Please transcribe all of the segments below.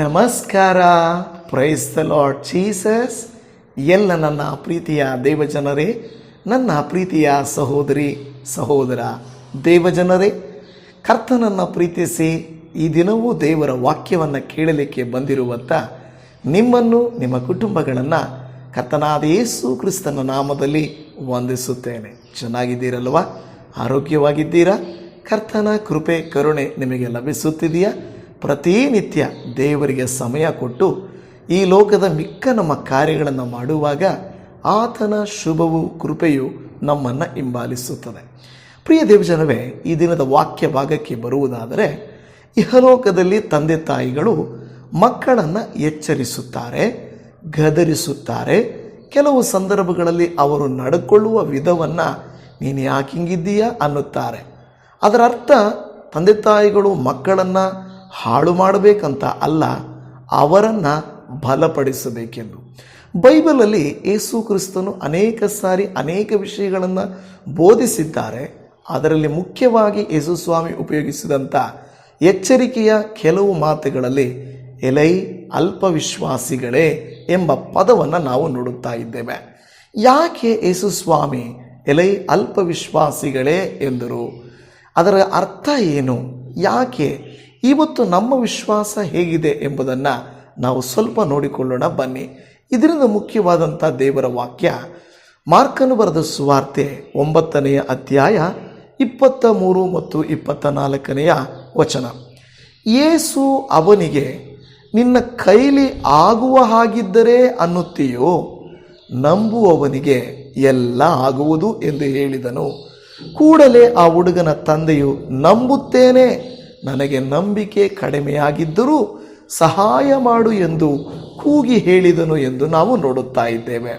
ನಮಸ್ಕಾರ. Praise the lord Jesus ಎಲ್ಲ ನನ್ನ ಪ್ರೀತಿಯ ದೇವಜನರೇ, ನನ್ನ ಪ್ರೀತಿಯ ಸಹೋದರಿ, ಸಹೋದರ ದೇವಜನರೇ ಕರ್ತನನ್ನು ಪ್ರೀತಿಸಿ ಈ ದಿನವೂ ದೇವರ ವಾಕ್ಯವನ್ನು ಕೇಳಲಿಕ್ಕೆ ಬಂದಿರುವಂಥ ನಿಮ್ಮನ್ನು, ನಿಮ್ಮ ಕುಟುಂಬಗಳನ್ನು ಕರ್ತನಾದ ಯೇಸು ಕ್ರಿಸ್ತನ ನಾಮದಲ್ಲಿ ವಂದಿಸುತ್ತೇನೆ. ಚೆನ್ನಾಗಿದ್ದೀರಲ್ವಾ? ಆರೋಗ್ಯವಾಗಿದ್ದೀರಾ? ಕರ್ತನ ಕೃಪೆ, ಕರುಣೆ ನಿಮಗೆ ಲಭಿಸುತ್ತಿದೆಯಾ? ಪ್ರತಿನಿತ್ಯ ದೇವರಿಗೆ ಸಮಯ ಕೊಟ್ಟು ಈ ಲೋಕದ ಮಿಕ್ಕ ನಮ್ಮ ಕಾರ್ಯಗಳನ್ನು ಮಾಡುವಾಗ ಆತನ ಶುಭವು, ಕೃಪೆಯು ನಮ್ಮನ್ನು ಹಿಂಬಾಲಿಸುತ್ತದೆ. ಪ್ರಿಯ ದೇವಜನವೇ, ಈ ದಿನದ ವಾಕ್ಯ ಭಾಗಕ್ಕೆ ಬರುವುದಾದರೆ, ಇಹಲೋಕದಲ್ಲಿ ತಂದೆ ತಾಯಿಗಳು ಮಕ್ಕಳನ್ನು ಎಚ್ಚರಿಸುತ್ತಾರೆ, ಗದರಿಸುತ್ತಾರೆ. ಕೆಲವು ಸಂದರ್ಭಗಳಲ್ಲಿ ಅವರು ನಡ್ಕೊಳ್ಳುವ ವಿಧವನ್ನು ನೀನು ಯಾಕೆ ಹಿಂಗಿದ್ದೀಯಾ ಅನ್ನುತ್ತಾರೆ. ಅದರ ಅರ್ಥ ತಂದೆ ತಾಯಿಗಳು ಮಕ್ಕಳನ್ನು ಹಾಳು ಮಾಡಬೇಕಂತ ಅಲ್ಲ, ಅವರನ್ನು ಬಲಪಡಿಸಬೇಕೆಂದು. ಬೈಬಲಲ್ಲಿ ಯೇಸು ಕ್ರಿಸ್ತನು ಅನೇಕ ಸಾರಿ ಅನೇಕ ವಿಷಯಗಳನ್ನು ಬೋಧಿಸಿದ್ದಾರೆ. ಅದರಲ್ಲಿ ಮುಖ್ಯವಾಗಿ ಯೇಸು ಸ್ವಾಮಿ ಉಪಯೋಗಿಸಿದಂಥ ಎಚ್ಚರಿಕೆಯ ಕೆಲವು ಮಾತುಗಳಲ್ಲಿ ಎಲೈ ಅಲ್ಪವಿಶ್ವಾಸಿಗಳೇ ಎಂಬ ಪದವನ್ನು ನಾವು ನೋಡುತ್ತಾ ಇದ್ದೇವೆ. ಯಾಕೆ ಯೇಸು ಸ್ವಾಮಿ ಎಲೈ ಅಲ್ಪವಿಶ್ವಾಸಿಗಳೇ ಎಂದರು? ಅದರ ಅರ್ಥ ಏನು? ಯಾಕೆ ಇವತ್ತು ನಮ್ಮ ವಿಶ್ವಾಸ ಹೇಗಿದೆ ಎಂಬುದನ್ನು ನಾವು ಸ್ವಲ್ಪ ನೋಡಿಕೊಳ್ಳೋಣ, ಬನ್ನಿ. ಇದರಿಂದ ಮುಖ್ಯವಾದಂಥ ದೇವರ ವಾಕ್ಯ, ಮಾರ್ಕನು ಬರೆದ ಸುವಾರ್ತೆ ಒಂಬತ್ತನೆಯ ಅಧ್ಯಾಯ ಇಪ್ಪತ್ತ ಮೂರು ಮತ್ತು ಇಪ್ಪತ್ತ ನಾಲ್ಕನೆಯ ವಚನ. ಏಸು ಅವನಿಗೆ, ನಿನ್ನ ಕೈಲಿ ಆಗುವ ಹಾಗಿದ್ದರೆ ಅನ್ನುತ್ತೀಯೋ? ನಂಬುವವನಿಗೆ ಎಲ್ಲ ಆಗುವುದು ಎಂದು ಹೇಳಿದನು. ಕೂಡಲೇ ಆ ಹುಡುಗನ ತಂದೆಯು, ನಂಬುತ್ತೇನೆ ನನಗೆ ನಂಬಿಕೆ ಕಡಿಮೆಯಾಗಿದ್ದರೂ ಸಹಾಯ ಮಾಡು ಎಂದು ಕೂಗಿ ಹೇಳಿದನು ಎಂದು ನಾವು ನೋಡುತ್ತಾ ಇದ್ದೇವೆ.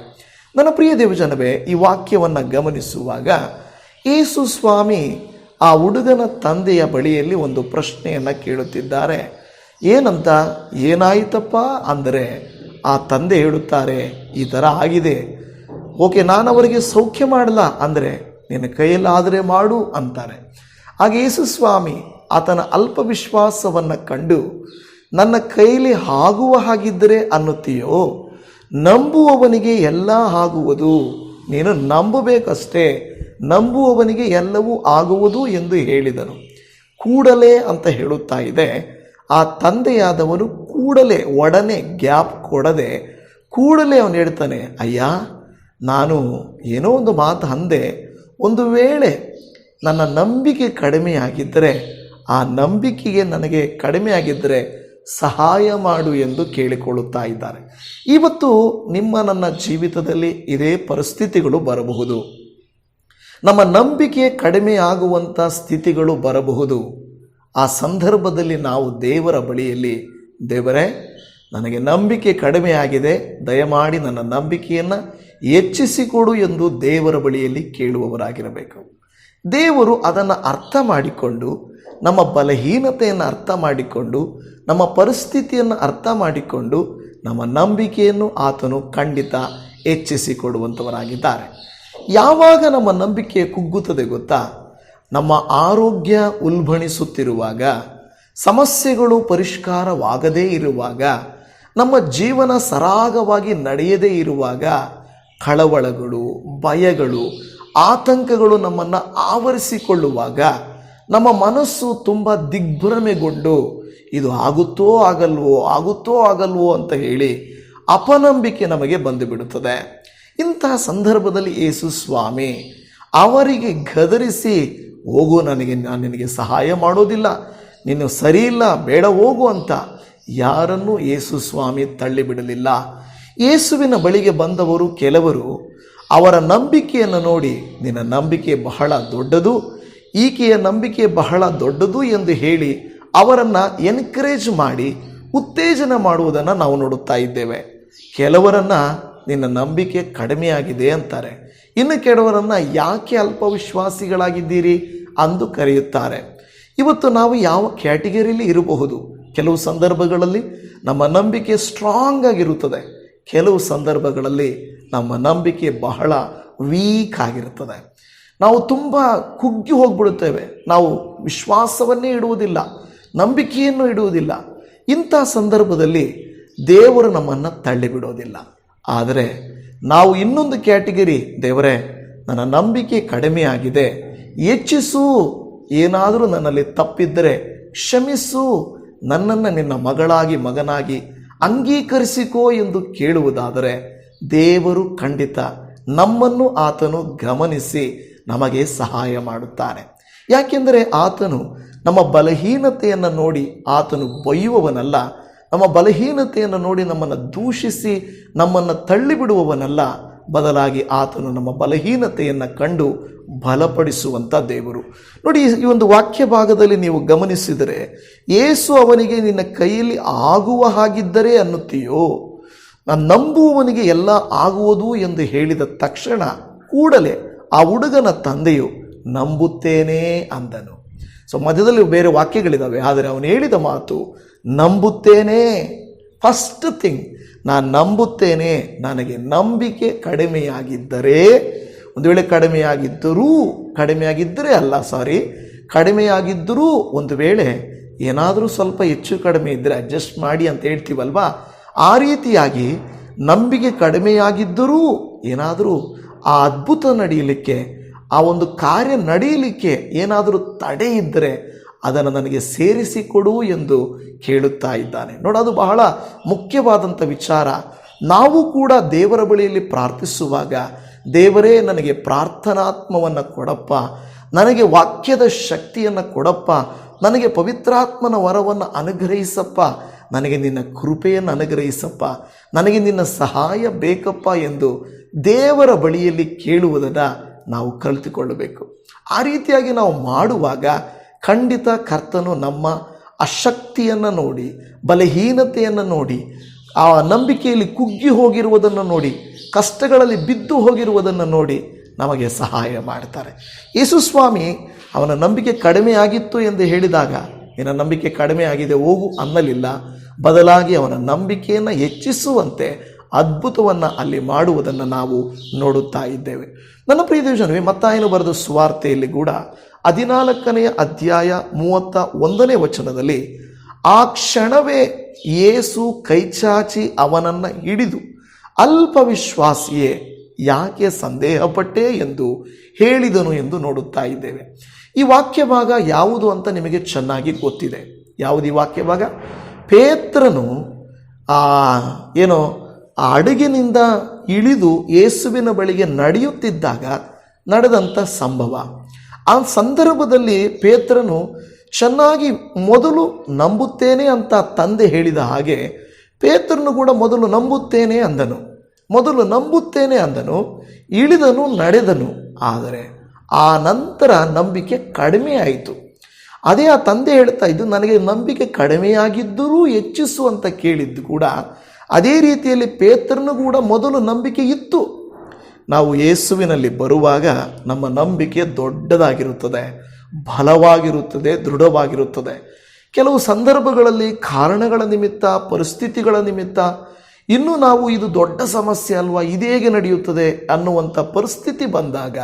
ನನ್ನ ಪ್ರಿಯ ದೇವಜನವೇ, ಈ ವಾಕ್ಯವನ್ನು ಗಮನಿಸುವಾಗ ಯೇಸು ಸ್ವಾಮಿ ಆ ಹುಡುಗನ ತಂದೆಯ ಬಳಿಯಲ್ಲಿ ಒಂದು ಪ್ರಶ್ನೆಯನ್ನು ಕೇಳುತ್ತಿದ್ದಾರೆ. ಏನಂತ? ಏನಾಯಿತಪ್ಪ? ಅಂದರೆ ಆ ತಂದೆ ಹೇಳುತ್ತಾರೆ, ಈ ಥರ ಆಗಿದೆ. ಓಕೆ, ನಾನು ಅವರಿಗೆ ಸೌಖ್ಯ ಮಾಡಲ್ಲ, ಅಂದರೆ ನಿನ್ನ ಕೈಯಲ್ಲಾದರೆ ಮಾಡು ಅಂತಾರೆ. ಆಗ ಯೇಸು ಸ್ವಾಮಿ ಆತನ ಅಲ್ಪ ವಿಶ್ವಾಸವನ್ನು ಕಂಡು, ನನ್ನ ಕೈಲಿ ಆಗುವ ಹಾಗಿದ್ದರೆ ಅನ್ನುತ್ತೀಯೋ? ನಂಬುವವನಿಗೆ ಎಲ್ಲ ಆಗುವುದು. ನೀನು ನಂಬಬೇಕಷ್ಟೇ. ನಂಬುವವನಿಗೆ ಎಲ್ಲವೂ ಆಗುವುದು ಎಂದು ಹೇಳಿದನು. ಕೂಡಲೇ ಅಂತ ಹೇಳುತ್ತಾ ಇದೆ. ಆ ತಂದೆಯಾದವನು ಕೂಡಲೇ ಒಡನೆ ಗ್ಯಾಪ್ ಕೊಡದೆ, ಕೂಡಲೇ ಅವನು ಹೇಳ್ತಾನೆ, ಅಯ್ಯ, ನಾನು ಏನೋ ಒಂದು ಮಾತು ಅಂದೆ. ಒಂದು ವೇಳೆ ನನ್ನ ನಂಬಿಕೆ ಕಡಿಮೆಯಾಗಿದ್ದರೆ ಆ ನಂಬಿಕೆಗೆ ನನಗೆ ಕಡಿಮೆಯಾಗಿದ್ದರೆ ಸಹಾಯ ಮಾಡು ಎಂದು ಕೇಳಿಕೊಳ್ಳುತ್ತಾ ಇದ್ದಾರೆ. ಇವತ್ತು ನಿಮ್ಮ ನನ್ನ ಜೀವಿತದಲ್ಲಿ ಇದೇ ಪರಿಸ್ಥಿತಿಗಳು ಬರಬಹುದು. ನಮ್ಮ ನಂಬಿಕೆ ಕಡಿಮೆ ಆಗುವಂಥ ಸ್ಥಿತಿಗಳು ಬರಬಹುದು. ಆ ಸಂದರ್ಭದಲ್ಲಿ ನಾವು ದೇವರ ಬಳಿಯಲ್ಲಿ, ದೇವರೇ, ನನಗೆ ನಂಬಿಕೆ ಕಡಿಮೆಯಾಗಿದೆ ದಯಮಾಡಿ ನನ್ನ ನಂಬಿಕೆಯನ್ನು ಹೆಚ್ಚಿಸಿಕೊಡು ಎಂದು ದೇವರ ಬಳಿಯಲ್ಲಿ ಕೇಳುವವರಾಗಿರಬೇಕು. ದೇವರು ಅದನ್ನು ಅರ್ಥ ಮಾಡಿಕೊಂಡು ನಮ್ಮ ಬಲಹೀನತೆಯನ್ನು ಅರ್ಥ ಮಾಡಿಕೊಂಡು, ನಮ್ಮ ಪರಿಸ್ಥಿತಿಯನ್ನು ಅರ್ಥ ಮಾಡಿಕೊಂಡು, ನಮ್ಮ ನಂಬಿಕೆಯನ್ನು ಆತನು ಖಂಡಿತ ಹೆಚ್ಚಿಸಿಕೊಡುವಂಥವರಾಗಿದ್ದಾರೆ. ಯಾವಾಗ ನಮ್ಮ ನಂಬಿಕೆ ಕುಗ್ಗುತ್ತದೆ ಗೊತ್ತಾ? ನಮ್ಮ ಆರೋಗ್ಯ ಉಲ್ಬಣಿಸುತ್ತಿರುವಾಗ, ಸಮಸ್ಯೆಗಳು ಪರಿಷ್ಕಾರವಾಗದೇ ಇರುವಾಗ, ನಮ್ಮ ಜೀವನ ಸರಾಗವಾಗಿ ನಡೆಯದೇ ಇರುವಾಗ, ಕಳವಳಗಳು, ಭಯಗಳು, ಆತಂಕಗಳು ನಮ್ಮನ್ನು ಆವರಿಸಿಕೊಳ್ಳುವಾಗ ನಮ್ಮ ಮನಸ್ಸು ತುಂಬ ದಿಗ್ಭ್ರಮೆಗೊಂಡು ಇದು ಆಗುತ್ತೋ ಆಗಲ್ವೋ ಆಗುತ್ತೋ ಆಗಲ್ವೋ ಅಂತ ಹೇಳಿ ಅಪನಂಬಿಕೆ ನಮಗೆ ಬಂದು ಬಿಡುತ್ತದೆ ಇಂತಹ ಸಂದರ್ಭದಲ್ಲಿ ಯೇಸು ಸ್ವಾಮಿ, ಅವರಿಗೆ ಗದರಿಸಿ, ಹೋಗು ನನಗೆ ನಾನು ನಿನಗೆ ಸಹಾಯ ಮಾಡೋದಿಲ್ಲ, ನೀನು ಸರಿ ಇಲ್ಲ, ಬೇಡ ಹೋಗು ಅಂತ ಯಾರನ್ನೂ ಯೇಸು ಸ್ವಾಮಿ ತಳ್ಳಿಬಿಡಲಿಲ್ಲ. ಯೇಸುವಿನ ಬಳಿಗೆ ಬಂದವರು ಕೆಲವರು ಅವರ ನಂಬಿಕೆಯನ್ನು ನೋಡಿ, ನಿನ್ನ ನಂಬಿಕೆ ಬಹಳ ದೊಡ್ಡದು ಈಕೆಯ ನಂಬಿಕೆ ಬಹಳ ದೊಡ್ಡದು ಎಂದು ಹೇಳಿ ಅವರನ್ನು ಎನ್ಕರೇಜ್ ಮಾಡಿ ಉತ್ತೇಜನ ಮಾಡುವುದನ್ನು ನಾವು ನೋಡುತ್ತಾ ಇದ್ದೇವೆ. ಕೆಲವರನ್ನು ನಿನ್ನ ನಂಬಿಕೆ ಕಡಿಮೆಯಾಗಿದೆ ಅಂತಾರೆ. ಇನ್ನು ಕೆಲವರನ್ನು ಯಾಕೆ ಅಲ್ಪವಿಶ್ವಾಸಿಗಳಾಗಿದ್ದೀರಿ ಅಂದು ಕರೆಯುತ್ತಾರೆ. ಇವತ್ತು ನಾವು ಯಾವ ಕ್ಯಾಟಗರಿಯಲ್ಲಿ ಇರಬಹುದು? ಕೆಲವು ಸಂದರ್ಭಗಳಲ್ಲಿ ನಮ್ಮ ನಂಬಿಕೆ ಸ್ಟ್ರಾಂಗ್ ಆಗಿರುತ್ತದೆ. ಕೆಲವು ಸಂದರ್ಭಗಳಲ್ಲಿ ನಮ್ಮ ನಂಬಿಕೆ ಬಹಳ ವೀಕ್ ಆಗಿರುತ್ತದೆ. ನಾವು ತುಂಬ ಕುಗ್ಗಿ ಹೋಗ್ಬಿಡುತ್ತೇವೆ. ನಾವು ವಿಶ್ವಾಸವನ್ನೇ ಇಡುವುದಿಲ್ಲ, ನಂಬಿಕೆಯನ್ನು ಇಡುವುದಿಲ್ಲ. ಇಂಥ ಸಂದರ್ಭದಲ್ಲಿ ದೇವರು ನಮ್ಮನ್ನು ತಳ್ಳಿಬಿಡೋದಿಲ್ಲ. ಆದರೆ ನಾವು ಇನ್ನೊಂದು ಕ್ಯಾಟಗರಿ, ದೇವರೇ, ನನ್ನ ನಂಬಿಕೆ ಕಡಿಮೆಯಾಗಿದೆ ಹೆಚ್ಚಿಸು, ಏನಾದರೂ ನನ್ನಲ್ಲಿ ತಪ್ಪಿದ್ದರೆ ಕ್ಷಮಿಸು, ನನ್ನನ್ನು ನಿನ್ನ ಮಗಳಾಗಿ, ಮಗನಾಗಿ ಅಂಗೀಕರಿಸಿಕೋ ಎಂದು ಕೇಳುವುದಾದರೆ ದೇವರು ಖಂಡಿತ ನಮ್ಮನ್ನು ಆತನು ಗಮನಿಸಿ ನಮಗೆ ಸಹಾಯ ಮಾಡುತ್ತಾನೆ. ಯಾಕೆಂದರೆ ಆತನು ನಮ್ಮ ಬಲಹೀನತೆಯನ್ನು ನೋಡಿ ಆತನು ಬೊಯ್ಯುವವನಲ್ಲ ನಮ್ಮ ಬಲಹೀನತೆಯನ್ನು ನೋಡಿ ನಮ್ಮನ್ನು ದೂಷಿಸಿ ನಮ್ಮನ್ನು ತಳ್ಳಿಬಿಡುವವನಲ್ಲ, ಬದಲಾಗಿ ಆತನು ನಮ್ಮ ಬಲಹೀನತೆಯನ್ನು ಕಂಡು ಬಲಪಡಿಸುವಂಥ ದೇವರು. ನೋಡಿ, ಈ ಒಂದು ವಾಕ್ಯ ಭಾಗದಲ್ಲಿ ನೀವು ಗಮನಿಸಿದರೆ, ಏಸು ಅವನಿಗೆ ನಿನ್ನ ಕೈಯಲ್ಲಿ ಆಗುವ ಹಾಗಿದ್ದರೆ ಅನ್ನುತ್ತೀಯೋ, ನಾನು ನಂಬುವವನಿಗೆ ಎಲ್ಲ ಆಗುವುದು ಎಂದು ಹೇಳಿದ ತಕ್ಷಣ ಕೂಡಲೇ ಆ ಹುಡುಗನ ತಂದೆಯು ನಂಬುತ್ತೇನೆ ಅಂದನು. ಸೊ ಮಧ್ಯದಲ್ಲಿ ಬೇರೆ ವಾಕ್ಯಗಳಿದ್ದಾವೆ ಆದರೆ ಅವನು ಹೇಳಿದ ಮಾತು, ನಂಬುತ್ತೇನೆ. ಫಸ್ಟ್ ಥಿಂಗ್ ನಾನು ನಂಬುತ್ತೇನೆ. ನನಗೆ ನಂಬಿಕೆ ಕಡಿಮೆಯಾಗಿದ್ದರೆ, ಒಂದು ವೇಳೆ ಕಡಿಮೆಯಾಗಿದ್ದರೂ, ಕಡಿಮೆಯಾಗಿದ್ದರೆ ಅಲ್ಲ ಸಾರಿ ಕಡಿಮೆಯಾಗಿದ್ದರೂ ಒಂದು ವೇಳೆ ಏನಾದರೂ ಸ್ವಲ್ಪ ಹೆಚ್ಚು ಕಡಿಮೆ ಇದ್ದರೆ ಅಡ್ಜಸ್ಟ್ ಮಾಡಿ ಅಂತ ಹೇಳ್ತೀವಲ್ವಾ? ಆ ರೀತಿಯಾಗಿ ನಂಬಿಕೆ ಕಡಿಮೆಯಾಗಿದ್ದರೂ ಏನಾದರೂ ಆ ಅದ್ಭುತ ನಡೆಯಲಿಕ್ಕೆ, ಆ ಒಂದು ಕಾರ್ಯ ನಡೆಯಲಿಕ್ಕೆ ಏನಾದರೂ ತಡೆ ಇದ್ದರೆ ಅದನ್ನು ನನಗೆ ಸೇರಿಸಿಕೊಡು ಎಂದು ಕೇಳುತ್ತಾ ಇದ್ದಾನೆ. ನೋಡೋದು ಬಹಳ ಮುಖ್ಯವಾದಂಥ ವಿಚಾರ. ನಾವು ಕೂಡ ದೇವರ ಬಳಿಯಲ್ಲಿ ಪ್ರಾರ್ಥಿಸುವಾಗ, ದೇವರೇ ನನಗೆ ಪ್ರಾರ್ಥನಾತ್ಮವನ್ನು ಕೊಡಪ್ಪ, ನನಗೆ ವಾಕ್ಯದ ಶಕ್ತಿಯನ್ನು ಕೊಡಪ್ಪ, ನನಗೆ ಪವಿತ್ರಾತ್ಮನ ವರವನ್ನು ಅನುಗ್ರಹಿಸಪ್ಪ, ನನಗೆ ನಿನ್ನ ಕೃಪೆಯನ್ನು ಅನುಗ್ರಹಿಸಪ್ಪ ನನಗೆ ನಿನ್ನ ಸಹಾಯ ಬೇಕಪ್ಪ ಎಂದು ದೇವರ ಬಳಿಯಲ್ಲಿ ಕೇಳುವುದನ್ನು ನಾವು ಕಲಿತುಕೊಳ್ಳಬೇಕು. ಆ ರೀತಿಯಾಗಿ ನಾವು ಮಾಡುವಾಗ ಖಂಡಿತ ಕರ್ತನು ನಮ್ಮ ಅಶಕ್ತಿಯನ್ನು ನೋಡಿ, ಬಲಹೀನತೆಯನ್ನು ನೋಡಿ, ಆ ನಂಬಿಕೆಯಲ್ಲಿ ಕುಗ್ಗಿ ಹೋಗಿರುವುದನ್ನು ನೋಡಿ, ಕಷ್ಟಗಳಲ್ಲಿ ಬಿದ್ದು ಹೋಗಿರುವುದನ್ನು ನೋಡಿ ನಮಗೆ ಸಹಾಯ ಮಾಡ್ತಾರೆ. ಯೇಸುಸ್ವಾಮಿ ಅವನ ನಂಬಿಕೆ ಕಡಿಮೆ ಆಗಿತ್ತು ಎಂದು ಹೇಳಿದಾಗ ನಿನ್ನ ನಂಬಿಕೆ ಕಡಿಮೆ ಆಗಿದೆ, ಹೋಗು ಅನ್ನಲಿಲ್ಲ. ಬದಲಾಗಿ ಅವನ ನಂಬಿಕೆಯನ್ನು ಹೆಚ್ಚಿಸುವಂತೆ ಅದ್ಭುತವನ್ನು ಅಲ್ಲಿ ಮಾಡುವುದನ್ನು ನಾವು ನೋಡುತ್ತಾ ಇದ್ದೇವೆ. ನನ್ನ ಪ್ರಿಯ ದೇವಜನವೇ ಮತ್ತಾಯನು ಬರೆದ ಸುವಾರ್ತೆಯಲ್ಲಿ ಕೂಡ ಹದಿನಾಲ್ಕನೆಯ ಅಧ್ಯಾಯ ಮೂವತ್ತ ಒಂದನೇ ವಚನದಲ್ಲಿ, ಆ ಕ್ಷಣವೇ ಯೇಸು ಕೈಚಾಚಿ ಅವನನ್ನು ಹಿಡಿದು, ಅಲ್ಪ ವಿಶ್ವಾಸಿಯೇ, ಯಾಕೆ ಸಂದೇಹಪಟ್ಟೆ ಎಂದು ಹೇಳಿದನು ಎಂದು ನೋಡುತ್ತಾ ಇದ್ದೇವೆ. ಈ ವಾಕ್ಯ ಭಾಗ ಯಾವುದು ಅಂತ ನಿಮಗೆ ಚೆನ್ನಾಗಿ ಗೊತ್ತಿದೆ. ಯಾವುದು ಈ ವಾಕ್ಯ ಭಾಗ ಪೇತ್ರನು ಆ, ಏನೋ, ಆ ಅಡುಗಿನಿಂದ ಇಳಿದು ಯೇಸುವಿನ ಬಳಿಗೆ ನಡೆಯುತ್ತಿದ್ದಾಗ ನಡೆದಂಥ ಸಂಭವ. ಆ ಸಂದರ್ಭದಲ್ಲಿ ಪೇತ್ರನು ಚೆನ್ನಾಗಿ ಮೊದಲು ನಂಬುತ್ತೇನೆ ಅಂತ ತಂದೆ ಹೇಳಿದ ಹಾಗೆ ಪೇತ್ರನು ಕೂಡ ಮೊದಲು ನಂಬುತ್ತೇನೆ ಅಂದನು. ಮೊದಲು ನಂಬುತ್ತೇನೆ ಅಂದನು, ಇಳಿದನು, ನಡೆದನು. ಆದರೆ ಆ ನಂತರ ನಂಬಿಕೆ ಕಡಿಮೆ ಆಯಿತು. ಅದೇ ಆ ತಂದೆ ಹೇಳ್ತಾ ಇದ್ದು, ನನಗೆ ನಂಬಿಕೆ ಕಡಿಮೆಯಾಗಿದ್ದರೂ ಹೆಚ್ಚಿಸು ಅಂತ ಕೇಳಿದ್ದು ಕೂಡ, ಅದೇ ರೀತಿಯಲ್ಲಿ ಪೇತ್ರನು ಕೂಡ ಮೊದಲು ನಂಬಿಕೆ ಇತ್ತು. ನಾವು ಯೇಸುವಿನಲ್ಲಿ ಬರುವಾಗ ನಮ್ಮ ನಂಬಿಕೆ ದೊಡ್ಡದಾಗಿರುತ್ತದೆ, ಬಲವಾಗಿರುತ್ತದೆ, ದೃಢವಾಗಿರುತ್ತದೆ. ಕೆಲವು ಸಂದರ್ಭಗಳಲ್ಲಿ ಕಾರಣಗಳ ನಿಮಿತ್ತ, ಪರಿಸ್ಥಿತಿಗಳ ನಿಮಿತ್ತ, ಇನ್ನೂ ನಾವು ಇದು ದೊಡ್ಡ ಸಮಸ್ಯೆ ಅಲ್ವಾ, ಇದೇಗೆ ನಡೆಯುತ್ತದೆ ಅನ್ನುವಂಥ ಪರಿಸ್ಥಿತಿ ಬಂದಾಗ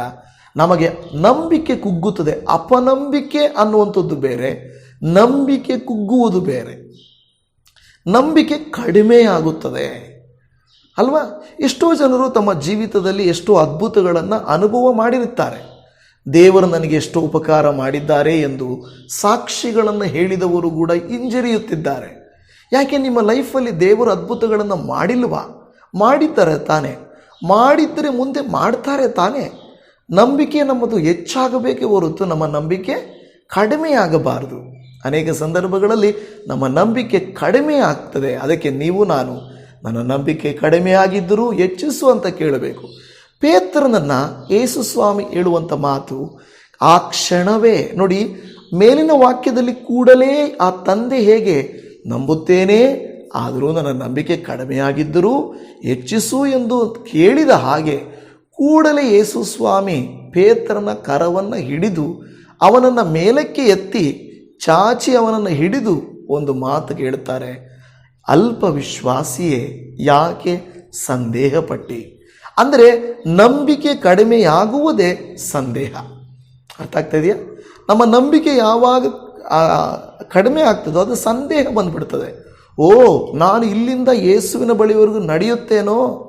ನಮಗೆ ನಂಬಿಕೆ ಕುಗ್ಗುತ್ತದೆ. ಅಪನಂಬಿಕೆ ಅನ್ನುವಂಥದ್ದು ಬೇರೆ, ನಂಬಿಕೆ ಕುಗ್ಗುವುದು ಬೇರೆ. ನಂಬಿಕೆ ಕಡಿಮೆಯಾಗುತ್ತದೆ. ಅಲ್ವಾ? ಎಷ್ಟೋ ಜನರು ತಮ್ಮ ಜೀವಿತದಲ್ಲಿ ಎಷ್ಟೋ ಅದ್ಭುತಗಳನ್ನು ಅನುಭವ ಮಾಡಿರುತ್ತಾರೆ. ದೇವರು ನನಗೆ ಎಷ್ಟೋ ಉಪಕಾರ ಮಾಡಿದ್ದಾರೆ ಎಂದು ಸಾಕ್ಷಿಗಳನ್ನು ಹೇಳಿದವರು ಕೂಡ ಹಿಂಜರಿಯುತ್ತಿದ್ದಾರೆ. ಯಾಕೆ ನಿಮ್ಮ ಲೈಫಲ್ಲಿ ದೇವರು ಅದ್ಭುತಗಳನ್ನು ಮಾಡಿಲ್ವಾ? ಮಾಡಿದ್ದಾರೆ ತಾನೇ. ಮಾಡಿದ್ದರೆ ಮುಂದೆ ಮಾಡ್ತಾರೆ ತಾನೇ. ನಂಬಿಕೆ ನಮ್ಮದು ಹೆಚ್ಚಾಗಬೇಕೇ ಹೊರತು ನಮ್ಮ ನಂಬಿಕೆ ಕಡಿಮೆಯಾಗಬಾರದು. ಅನೇಕ ಸಂದರ್ಭಗಳಲ್ಲಿ ನಮ್ಮ ನಂಬಿಕೆ ಕಡಿಮೆ ಆಗ್ತದೆ. ಅದಕ್ಕೆ ನೀವು, ನಾನು ನನ್ನ ನಂಬಿಕೆ ಕಡಿಮೆ ಆಗಿದ್ದರೂ ಹೆಚ್ಚಿಸು ಅಂತ ಕೇಳಬೇಕು. ಪೇತ್ರನನ್ನು ಯೇಸು ಸ್ವಾಮಿ ಹೇಳುವಂಥ ಮಾತು ಆ ಕ್ಷಣವೇ. ನೋಡಿ, ಮೇಲಿನ ವಾಕ್ಯದಲ್ಲಿ ಕೂಡಲೇ ಆ ತಂದೆ ಹೇಗೆ, ನಂಬುತ್ತೇನೆ, ಆದರೂ ನನ್ನ ನಂಬಿಕೆ ಕಡಿಮೆಯಾಗಿದ್ದರೂ ಹೆಚ್ಚಿಸು ಎಂದು ಕೇಳಿದ ಹಾಗೆ ಕೂಡಲೇ ಯೇಸು ಸ್ವಾಮಿ ಪೇತ್ರನ ಕರವನ್ನು ಹಿಡಿದು ಅವನನ್ನು ಮೇಲಕ್ಕೆ ಎತ್ತಿ ಚಾಚಿ ಅವನನ್ನು ಹಿಡಿದು ಒಂದು ಮಾತು ಕೇಳ್ತಾರೆ. ಅಲ್ಪ ವಿಶ್ವಾಸಿಯೇ, ಯಾಕೆ ಸಂದೇಹಪಟ್ಟಿ? ಅಂದರೆ ನಂಬಿಕೆ ಕಡಿಮೆಯಾಗುವುದೇ ಸಂದೇಹ. ಅರ್ಥ ಆಗ್ತಾ ಇದೆಯಾ? ನಮ್ಮ ನಂಬಿಕೆ ಯಾವಾಗ ಕಡಿಮೆ ಆಗ್ತದೋ ಅದು ಸಂದೇಹ ಬಂದ್ಬಿಡ್ತದೆ. ಓ, ನಾನು ಇಲ್ಲಿಂದ ಯೇಸುವಿನ ಬಳಿವರೆಗೂ ನಡೆಯುತ್ತೇನೋ?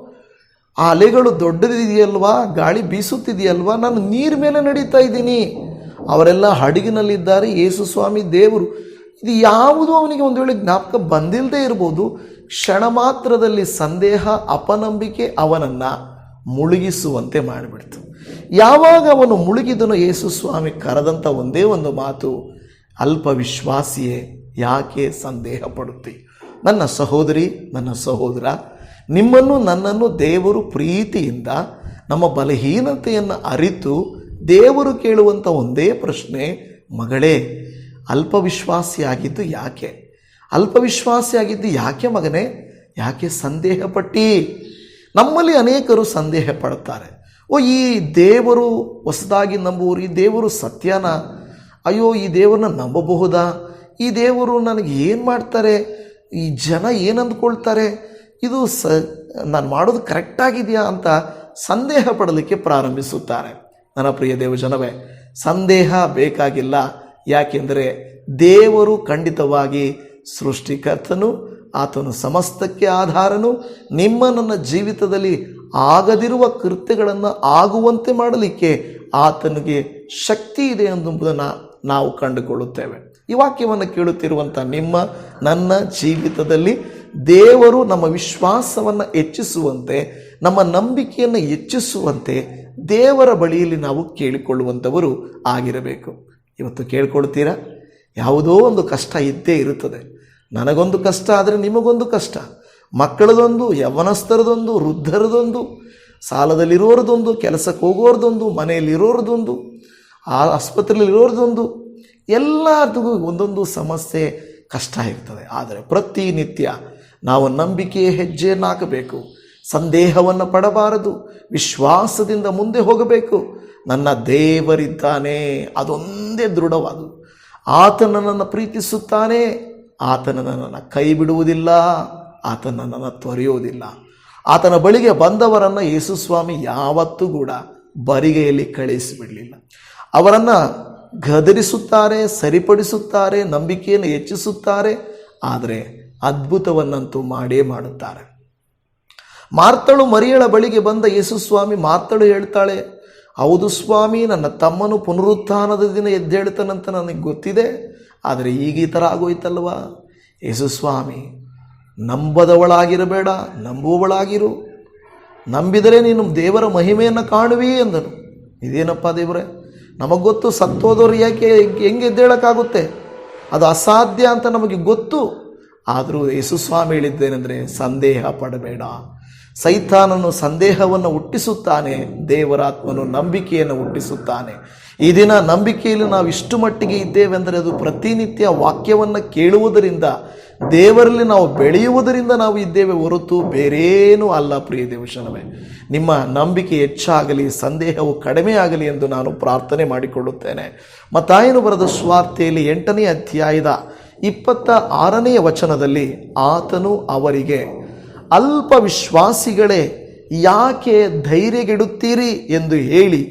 ಆ ಅಲೆಗಳು ದೊಡ್ಡದಿದೆಯಲ್ವಾ? ಗಾಳಿ ಬೀಸುತ್ತಿದೆಯಲ್ವಾ? ನಾನು ನೀರ ಮೇಲೆ ನಡೀತಾ ಇದ್ದೀನಿ. ಅವರೆಲ್ಲ ಹಡಗಿನಲ್ಲಿದ್ದಾರೆ. ಯೇಸು ಸ್ವಾಮಿ ದೇವರು. ಇದು ಯಾವುದು ಅವನಿಗೆ ಒಂದು ವೇಳೆ ಜ್ಞಾಪಕ ಬಂದಿಲ್ಲದೆ ಇರ್ಬೋದು. ಕ್ಷಣ ಮಾತ್ರದಲ್ಲಿ ಸಂದೇಹ, ಅಪನಂಬಿಕೆ ಅವನನ್ನು ಮುಳುಗಿಸುವಂತೆ ಮಾಡಿಬಿಡ್ತು. ಯಾವಾಗ ಅವನು ಮುಳುಗಿದನು ಯೇಸು ಸ್ವಾಮಿ ಕರೆದಂಥ ಒಂದೇ ಒಂದು ಮಾತು, ಅಲ್ಪ ವಿಶ್ವಾಸಿಯೇ, ಯಾಕೆ ಸಂದೇಹ ಪಡುತ್ತೆ? ನನ್ನ ಸಹೋದರಿ, ನನ್ನ ಸಹೋದರ ನಿಮ್ಮನ್ನು ನನ್ನನ್ನು ದೇವರು ಪ್ರೀತಿಯಿಂದ ನಮ್ಮ ಬಲಹೀನತೆಯನ್ನು ಅರಿತು ದೇವರು ಕೇಳುವಂಥ ಒಂದೇ ಪ್ರಶ್ನೆ, ಮಗಳೇ, ಅಲ್ಪವಿಶ್ವಾಸಿಯಾಗಿದ್ದು ಯಾಕೆ? ಅಲ್ಪವಿಶ್ವಾಸಿಯಾಗಿದ್ದು ಯಾಕೆ ಮಗನೇ? ಯಾಕೆ ಸಂದೇಹ ಪಟ್ಟಿ ನಮ್ಮಲ್ಲಿ ಅನೇಕರು ಸಂದೇಹ ಪಡ್ತಾರೆ. ಓ, ಈ ದೇವರು ಹೊಸದಾಗಿ ನಂಬುವರು ಈ ದೇವರು ಸತ್ಯನ? ಅಯ್ಯೋ, ಈ ದೇವರನ್ನ ನಂಬಬಹುದಾ? ಈ ದೇವರು ನನಗೆ ಏನು ಮಾಡ್ತಾರೆ? ಈ ಜನ ಏನು ಅಂದ್ಕೊಳ್ತಾರೆ ಇದು ಸ, ನಾನು ಮಾಡೋದು ಕರೆಕ್ಟಾಗಿದೆಯಾ ಅಂತ ಸಂದೇಹ ಪಡಲಿಕ್ಕೆ ಪ್ರಾರಂಭಿಸುತ್ತಾರೆ. ನನ್ನ ಪ್ರಿಯ ದೇವಜನವೇ, ಸಂದೇಹ ಬೇಕಾಗಿಲ್ಲ. ಯಾಕೆಂದರೆ ದೇವರು ಖಂಡಿತವಾಗಿ ಸೃಷ್ಟಿಕರ್ತನು, ಆತನು ಸಮಸ್ತಕ್ಕೆ ಆಧಾರನು. ನಿಮ್ಮ ನನ್ನ ಜೀವಿತದಲ್ಲಿ ಆಗದಿರುವ ಕೃತ್ಯಗಳನ್ನು ಆಗುವಂತೆ ಮಾಡಲಿಕ್ಕೆ ಆತನಿಗೆ ಶಕ್ತಿ ಇದೆ ಎಂಬುದನ್ನು ನಾವು ಕಂಡುಕೊಳ್ಳುತ್ತೇವೆ. ಈ ವಾಕ್ಯವನ್ನು ಕೇಳುತ್ತಿರುವಂಥ ನಿಮ್ಮ, ನನ್ನ ಜೀವಿತದಲ್ಲಿ ದೇವರು ನಮ್ಮ ವಿಶ್ವಾಸವನ್ನು ಹೆಚ್ಚಿಸುವಂತೆ, ನಮ್ಮ ನಂಬಿಕೆಯನ್ನು ಹೆಚ್ಚಿಸುವಂತೆ ದೇವರ ಬಳಿಯಲ್ಲಿ ನಾವು ಕೇಳಿಕೊಳ್ಳುವಂಥವರು ಆಗಿರಬೇಕು. ಇವತ್ತು ಕೇಳ್ಕೊಳ್ತೀರಾ? ಯಾವುದೋ ಒಂದು ಕಷ್ಟ ಇದ್ದೇ ಇರುತ್ತದೆ. ನನಗೊಂದು ಕಷ್ಟ ಆದರೆ ನಿಮಗೊಂದು ಕಷ್ಟ. ಮಕ್ಕಳದೊಂದು, ಯವನಸ್ಥರದೊಂದು, ವೃದ್ಧರದೊಂದು, ಸಾಲದಲ್ಲಿರೋರದೊಂದು, ಕೆಲಸಕ್ಕೆ ಹೋಗೋರದೊಂದು, ಮನೆಯಲ್ಲಿರೋರದೊಂದು, ಆ ಆಸ್ಪತ್ರೆಯಲ್ಲಿರೋರದೊಂದು ಎಲ್ಲರಿಗೂ ಒಂದೊಂದು ಸಮಸ್ಯೆ ಕಷ್ಟ ಇರ್ತದೆ. ಆದರೆ ಪ್ರತಿನಿತ್ಯ ನಾವು ನಂಬಿಕೆಯ ಹೆಜ್ಜೆಯನ್ನು ಹಾಕಬೇಕು ಸಂದೇಹವನ್ನು ಪಡಬಾರದು. ವಿಶ್ವಾಸದಿಂದ ಮುಂದೆ ಹೋಗಬೇಕು. ನನ್ನ ದೇವರಿದ್ದಾನೆ. ಅದೊಂದೇ ದೃಢವಾದು. ಆತ ನನ್ನನ್ನು ಪ್ರೀತಿಸುತ್ತಾನೆ. ಆತನ ನನ್ನನ್ನು ಕೈ ಬಿಡುವುದಿಲ್ಲ ಆತ ನನ್ನನ್ನು ತೊರೆಯುವುದಿಲ್ಲ. ಆತನ ಬಳಿಗೆ ಬಂದವರನ್ನು ಯೇಸುಸ್ವಾಮಿ ಯಾವತ್ತೂ ಕೂಡ ಬರಿಗೆಯಲ್ಲಿ ಕಳಿಸಿಬಿಡಲಿಲ್ಲ ಅವರನ್ನು ಗದರಿಸುತ್ತಾರೆ, ಸರಿಪಡಿಸುತ್ತಾರೆ, ನಂಬಿಕೆಯನ್ನು ಹೆಚ್ಚಿಸುತ್ತಾರೆ, ಆದರೆ ಅದ್ಭುತವನ್ನಂತೂ ಮಾಡೇ ಮಾಡುತ್ತಾರೆ. ಮಾರ್ತಳು ಮರಿಯಳ ಬಳಿಗೆ ಬಂದ ಯೇಸುಸ್ವಾಮಿ ಮಾರ್ತಳು ಹೇಳ್ತಾಳೆ, ಹೌದು ಸ್ವಾಮಿ, ನನ್ನ ತಮ್ಮನು ಪುನರುತ್ಥಾನದ ದಿನ ಎದ್ದೇಳ್ತಾನಂತ ನನಗೆ ಗೊತ್ತಿದೆ, ಆದರೆ ಈಗ ಈ ಥರ ಆಗೋಯ್ತಲ್ವಾ? ಯೇಸುಸ್ವಾಮಿ, ನಂಬದವಳಾಗಿರಬೇಡ, ನಂಬುವವಳಾಗಿರು. ನಂಬಿದರೆ ನೀನು ದೇವರ ಮಹಿಮೆಯನ್ನು ಕಾಣುವಿ ಎಂದನು. ಇದೇನಪ್ಪ ದೇವರೇ? ನಮಗೆ ಗೊತ್ತು ಸತ್ತೋದವ್ರು ಯಾಕೆ ಹೆಂಗೆ ಎದ್ದೇಳಕ್ಕಾಗುತ್ತೆ? ಅದು ಅಸಾಧ್ಯ ಅಂತ ನಮಗೆ ಗೊತ್ತು. ಆದರೂ ಯೇಸುಸ್ವಾಮಿ ಹೇಳಿದ್ದೇನೆಂದರೆ, ಸಂದೇಹ ಪಡಬೇಡ. ಸೈತಾನನು ಸಂದೇಹವನ್ನು ಹುಟ್ಟಿಸುತ್ತಾನೆ, ದೇವರಾತ್ಮನು ನಂಬಿಕೆಯನ್ನು ಹುಟ್ಟಿಸುತ್ತಾನೆ. ಈ ದಿನ ನಂಬಿಕೆಯಲ್ಲಿ ನಾವು ಇಷ್ಟು ಮಟ್ಟಿಗೆ ಇದ್ದೇವೆಂದರೆ ಅದು ಪ್ರತಿನಿತ್ಯ ವಾಕ್ಯವನ್ನು ಕೇಳುವುದರಿಂದ ದೇವರಲ್ಲಿ ನಾವು ಬೆಳೆಯುವುದರಿಂದ ನಾವು ಇದ್ದೇವೆ ಹೊರತು ಬೇರೇನೂ ಅಲ್ಲ ಪ್ರಿಯ ದೇವಶನವೇ ನಿಮ್ಮ ನಂಬಿಕೆ ಹೆಚ್ಚಾಗಲಿ, ಸಂದೇಹವು ಕಡಿಮೆ ಆಗಲಿ ಎಂದು ನಾನು ಪ್ರಾರ್ಥನೆ ಮಾಡಿಕೊಳ್ಳುತ್ತೇನೆ. ಮತ್ತಾಯನು ಬರೆದ ಸ್ವಾರ್ಥೆಯಲ್ಲಿ ಎಂಟನೇ ಅಧ್ಯಾಯದ ಇಪ್ಪತ್ತ ಆರನೆಯ ವಚನದಲ್ಲಿ ಆತನು ಅವರಿಗೆ, ಅಲ್ಪ ವಿಶ್ವಾಸಿಗಳೇ, ಯಾಕೆ ಧೈರ್ಯಗೆಡುತ್ತೀರಿ ಎಂದು ಹೇಳಿ,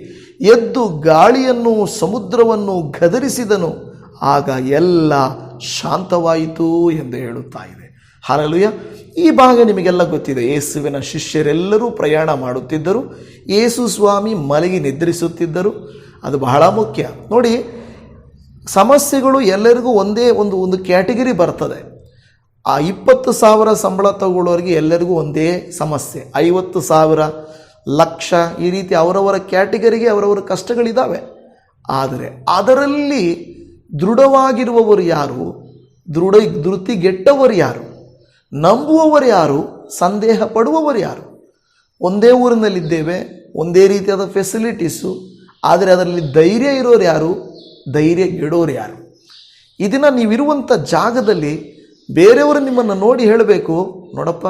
ಎದ್ದು ಗಾಳಿಯನ್ನು ಸಮುದ್ರವನ್ನು ಗದರಿಸಿದನು. ಆಗ ಎಲ್ಲ ಶಾಂತವಾಯಿತು ಎಂದು ಹೇಳುತ್ತಾ ಇದೆ. ಹಾಲಲುಯ. ಈ ಭಾಗ ನಿಮಗೆಲ್ಲ ಗೊತ್ತಿದೆ. ಯೇಸುವಿನ ಶಿಷ್ಯರೆಲ್ಲರೂ ಪ್ರಯಾಣ ಮಾಡುತ್ತಿದ್ದರು. ಯೇಸು ಸ್ವಾಮಿ ಮಲಗಿ ನಿದ್ರಿಸುತ್ತಿದ್ದರು. ಅದು ಬಹಳ ಮುಖ್ಯ. ನೋಡಿ, ಸಮಸ್ಯೆಗಳು ಎಲ್ಲರಿಗೂ ಒಂದೇ ಒಂದು ಒಂದು ಕ್ಯಾಟಗರಿ ಬರ್ತದೆ. ಆ ಇಪ್ಪತ್ತು ಸಾವಿರ ಸಂಬಳ ತಗೊಳ್ಳೋರಿಗೆ ಎಲ್ಲರಿಗೂ ಒಂದೇ ಸಮಸ್ಯೆ. ಐವತ್ತು ಸಾವಿರ, ಲಕ್ಷ, ಈ ರೀತಿ ಅವರವರ ಕ್ಯಾಟಗರಿಗೆ ಅವರವರ ಕಷ್ಟಗಳಿದ್ದಾವೆ ಆದರೆ ಅದರಲ್ಲಿ ದೃಢವಾಗಿರುವವರು ಯಾರು? ದೃಢ, ಧೃತಿಗೆಟ್ಟವರು ಯಾರು? ನಂಬುವವರು ಯಾರು? ಸಂದೇಹ ಪಡುವವರು ಯಾರು? ಒಂದೇ ಊರಿನಲ್ಲಿದ್ದೇವೆ, ಒಂದೇ ರೀತಿಯಾದ ಫೆಸಿಲಿಟೀಸು ಆದರೆ ಅದರಲ್ಲಿ ಧೈರ್ಯ ಇರೋರು ಯಾರು? ಧೈರ್ಯ ಗೆಡೋರು ಯಾರು? ಇದನ್ನು ನೀವಿರುವಂಥ ಜಾಗದಲ್ಲಿ ಬೇರೆಯವರು ನಿಮ್ಮನ್ನು ನೋಡಿ ಹೇಳಬೇಕು, ನೋಡಪ್ಪ